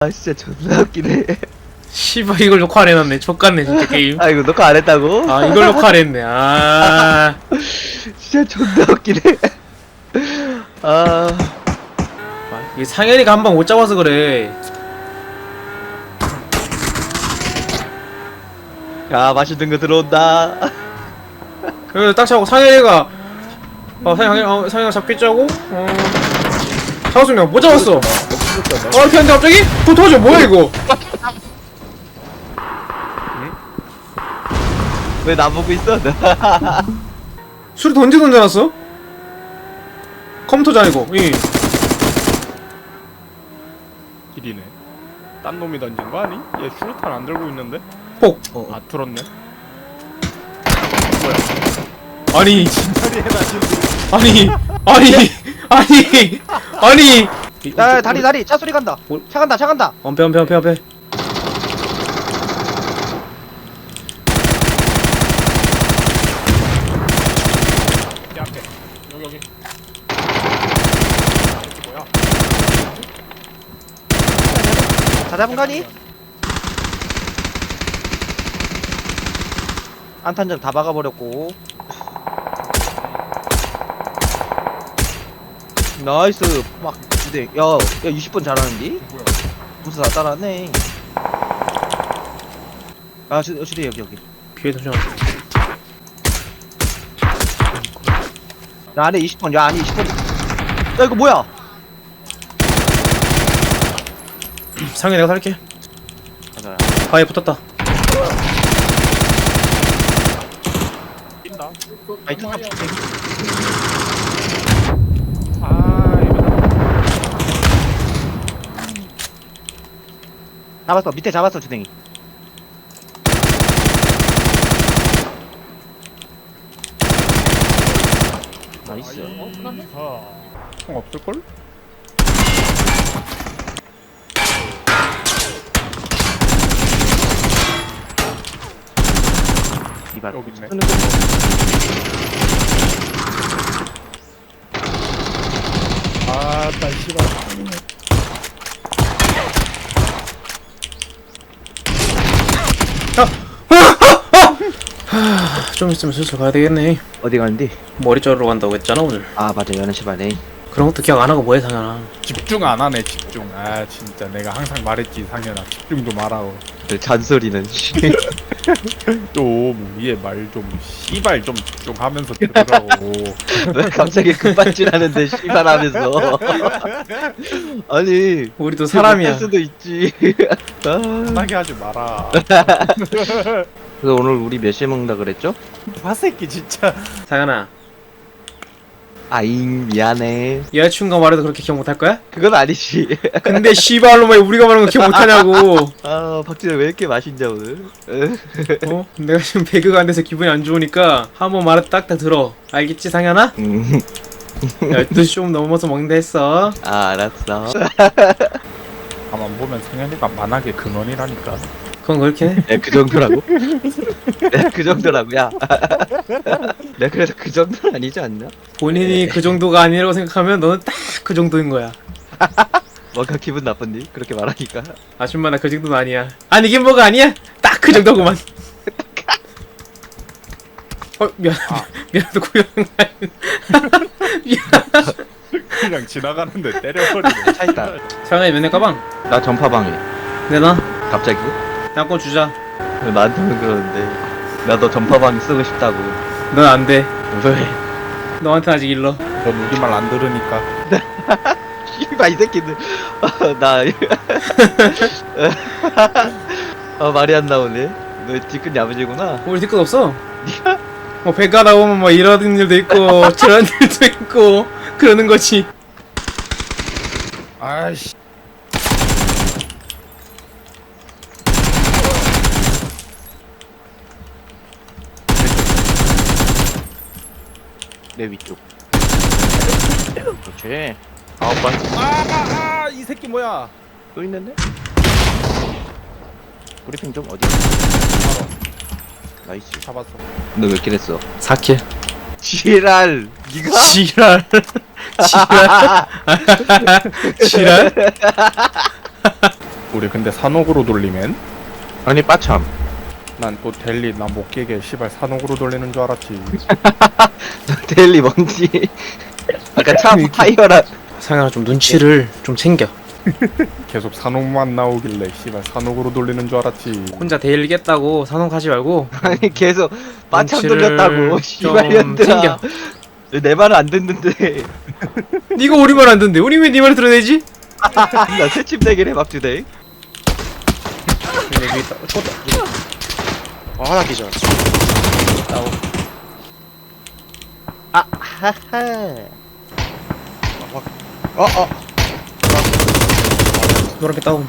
아 진짜 존나 웃기네. 씨발 이걸 녹화 안 해놨네. 족같네 진짜 게임. 아 이거 녹화 안 했다고? 아 이걸 녹화 안 했네. 아. 진짜 존나 웃기네. 아. 이게 상현이가 한 방 못 잡아서 그래. 야, 맛있는 거 들어온다. 그래서 딱 차고 상현이가 어 상현이 어, 상현이가 잡겠자고? 어. 잡았으면 못 잡았어 어 이렇게 하는데 갑자기? 그거 도와줘 뭐야 이거 왜 나보고 있어? 술이 언제 던져놨어? 컴퓨터잖아 이거 이 길이네. 딴 놈이 던진 거 아니? 얘 슈루탄 안 들고 있는데? 폭아 들었네. 아니 지금. 아니 아니 아니 아니 야, 다리 다리 차 소리 간다. 뭘? 차 간다, 차 간다. 엄폐 엄폐 엄폐 엄폐 이 앞에. 여기 여기. 이게 뭐야? 다 잡은 거니? 안탄점 다 박아버렸고. 나이스. 막 근데 야, 야 20분 잘하는디? 뭐야? 무슨 다 따라하네. 아, 주, 주대 여기 여기. 뒤에 잠시만 나 안에 20분, 야 안에 20분. 야 이거 뭐야? 상현 내가 살게 맞아. 바위에 붙었다 뛴다. 아이 탑 탑. 아 이거. 잡았어. 밑에 잡았어 주댕이. 나이스. 아. 총 없을 걸? 이발. 여기 있네. 쓰는 거. 아따 씨발. 좀 있으면 슬슬 가야 되겠네 어디 가는데? 머리 자르러 간다고 했잖아 오늘 아 맞아 11시 반에. 그런 것도 기억 안 하고 뭐해 상현아 집중 안 하네 집중. 아 진짜 내가 항상 말했지 상현아 집중 좀 하라고. 그 잔소리는. 좀 위에 말 좀 씨발 좀 집중하면서 들으라고. 왜 갑자기 급발진하는데 씨발하면서. 아니. 우리도 사람이야 할 수도 있지. 아. 편하게 하지 마라. 그래서 오늘 우리 몇 시에 먹는다 그랬죠? 화새끼 진짜. 상현아 아잉 미안해. 여자친구가 말해도 그렇게 기억 못할 거야? 그건 아니지. 근데 씨발로 말 우리가 말하는 거 기억 못하냐고 아 박진아 왜 이렇게 맛있냐 오늘? 어? 내가 지금 배그가 안 돼서 기분이 안 좋으니까 한번 말을 딱딱 들어 알겠지 상현아? 음. 12시 좀 넘어서 먹는다 했어 아 알았어. 가만 보면 상현이가 만하게 근원이라니까. 그건 그렇게 해 야, 그 정도라고? 야, 그 정도라고, 야. 내가 그래서 그 정도는 아니지 않냐? 본인이 그 정도가 아니라고 생각하면 너는 딱 그 정도인 거야 뭔가 기분 나쁜디? 그렇게 말하니까. 아줌마 나 그 정도는 아니야 아니긴 뭐가 아니야 딱 그 정도구만 어 미안 미안하다 고양이 미안 그냥 지나가는데 때려버리고. 차 있다. 상현이 몇내 가방 나 전파방해. 내놔 갑자기? 땅콩 주자 나한테는 그러는데. 나도 전파방 쓰고 싶다고. 넌 안 돼 왜? 너한테 아직 일러 넌 우리 말 안 들으니까. 씨발, 이 새끼들. 아, 나. 아, 말이 안 나오네. 너 뒤끝 야무지구나. 우리 뒤끝 없어 뭐 배가 나오면 뭐 이러는 일도 있고 저런 일도 있고 그러는 거지 아이씨. 내 위쪽. 그렇지. 아홉 번. 아, 아, 이 새끼 뭐야? 또 있는데? 브리핑 좀 어디? 나이스. 잡았어. 너 몇 킬 했어? 4킬 지랄. 니가? 지랄 지랄 지랄 우리 근데 산옥으로 돌리면 아니 빠참 난 또 델리 나 못 깨게 시발 산옥으로 돌리는 줄 알았지. 데일리 뭔지. 아까 차 타이어라. 상현아 좀 눈치를 좀 챙겨. 계속 산옥만 나오길래 시발 산옥으로 돌리는 줄 알았지. 혼자 데일리겠다고 산옥하지 말고. 아니 계속 눈치를 돌렸다고 좀 씨발년들아. 챙겨. 내 말을 안 듣는데. 네가 우리 말 안 듣는데? 우리 왜네말 들어내지? 나 새침 대결 해박 주대 여기 있다. 어, 죽었다 아, 하나 기절. 나오 아 하하 어, 어. 노란빛 다운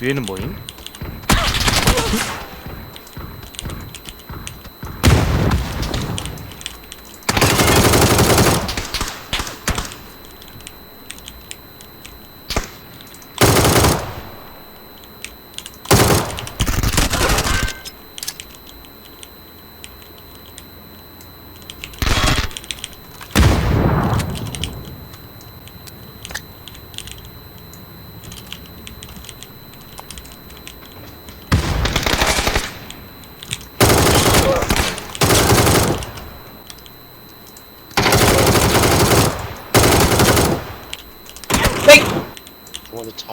위에는 뭐임?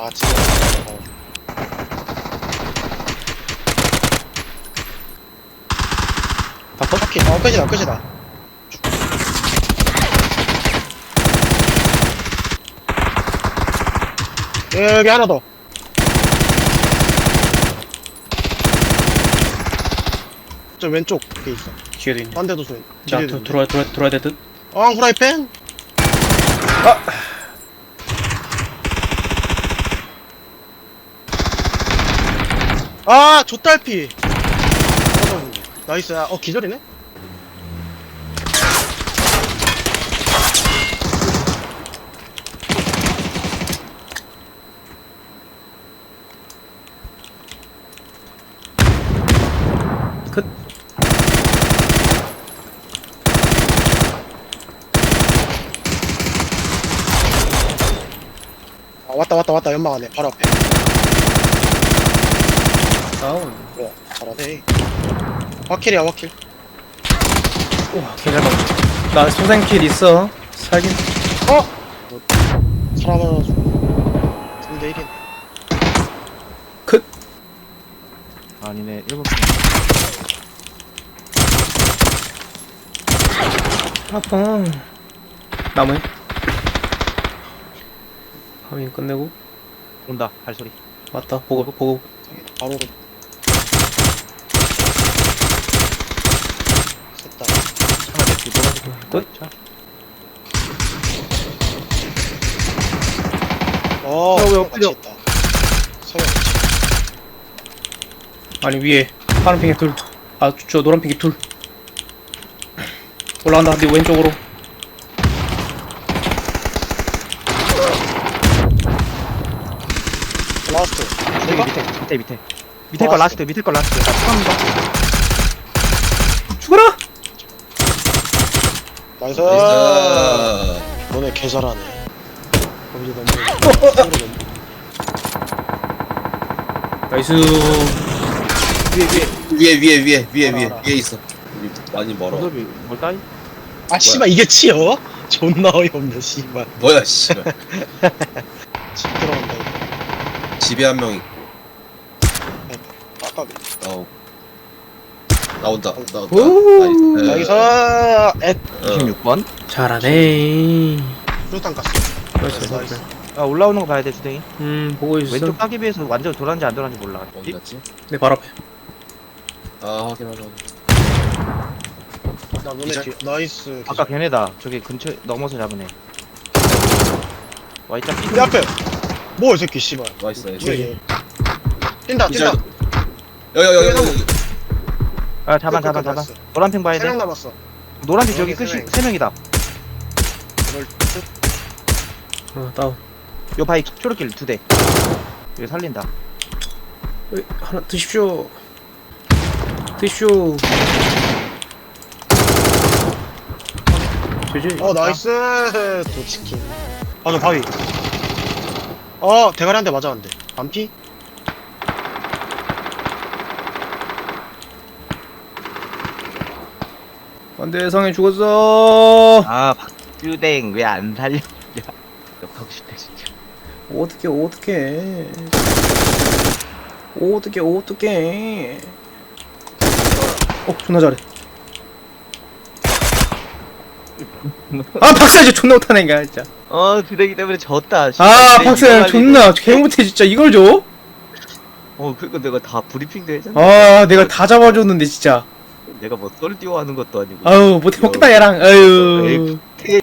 저거는 자치. 다 퍼킹. 어, 끝이다, 끝이다. 여기 하나 더. 저 왼쪽 게 있어. 뒤에도 있네 딴 데도 소리. 자 뒤에도. 들어와 들어와 들어와야 되듯 어, 후라이팬? 아! 좆달피! 나이스. 야, 어, 기절이네? 끝 아, 왔다, 왔다, 왔다. 연막 안에. 바로 앞에. 다운 뭐야, 잘하네. 화킬이야, 화킬. 우와 개잘 맞나 소생킬 있어 살긴 어? 살아가지고. 3대1이네. 끝 아니네 일본 아파 나무에 파밍 끝내고 온다 발소리 맞다 보고 보고 바로. 셋다. 하나 내 뒤돌아서 끝? 어, 어, 왜형 엎드려? 같이 있다. 서영. 아니 위에 파란 핑계 둘아 저 노란 핑계 둘 올라간다 네 왼쪽으로 라스트. 여기 내가? 밑에 밑에 밑에 밑에 거 라스트 밑에 거 라스트 나 처음이다 죽어라 나이스. 너네 개 잘하네. 거기서 너무. 나이스 위에 위에 위에 위에 위에 위에 위에 알아. 위에 있어. 우리 많이 멀어. 무섭이 뭘 따위? 아 씨발 이게 치여? 존나 어이없네 씨발. 뭐야 씨. 집 들어간다 이거. 집에 한 명 있고. 아까비. 나온다. 나온다. 오. 나이스. 나이스. 앳. 어. 26번 잘하네 frutan 깠어. 나이스 나이스. 아 올라오는 거 봐야 돼 주댕이 음 보고 있어 왼쪽 따기 비해서 완전 돌았는지 안 돌았는지 몰라 어디 갔지? 내 발 앞에 아 확인하자. 나 기절? 뒤. 나이스. 아까 걔네다 저기 근처 넘어서 잡으네 와이자 삐내 앞에. 뭐이 새끼 씨발. 나이스 나이스. 뒤에 얘. 뛴다 기절. 뛴다. 여기 여기 여 아 잡아 잡아 잡아. 노란 핑 봐야 세명 돼 남았어. 노란 핑 저기 여기 세 끝이 명. 세 명이다. 어 다운. 요 바위 초록길 두대. 여기 살린다. 어이, 하나 드십시오. 드십시오. 제제 어 나이스. 도치킨. 아저 바위. 어 대가리 한 대 맞았는데. 반피? 안돼 성현 죽었어. 아 박규댕 왜 안 살려 야 하고 싶다 진짜. 어떻게 어떻게 어떻게 어떻게 어 존나 잘해. 아 박사 이제 존나 못하네니까 진짜. 어 드래기 때문에 졌다 아내 박사 이거 존나. 개 못해 진짜. 이걸 줘? 어 그니까 내가 다 브리핑도 했잖아. 아 내가 다 잡아줬는데 진짜 내가 뭐 썰 띄워하는 것도 아니고 아유 못해 먹겠다 얘랑 아유 에이,